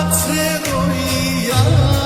আছে রইয়া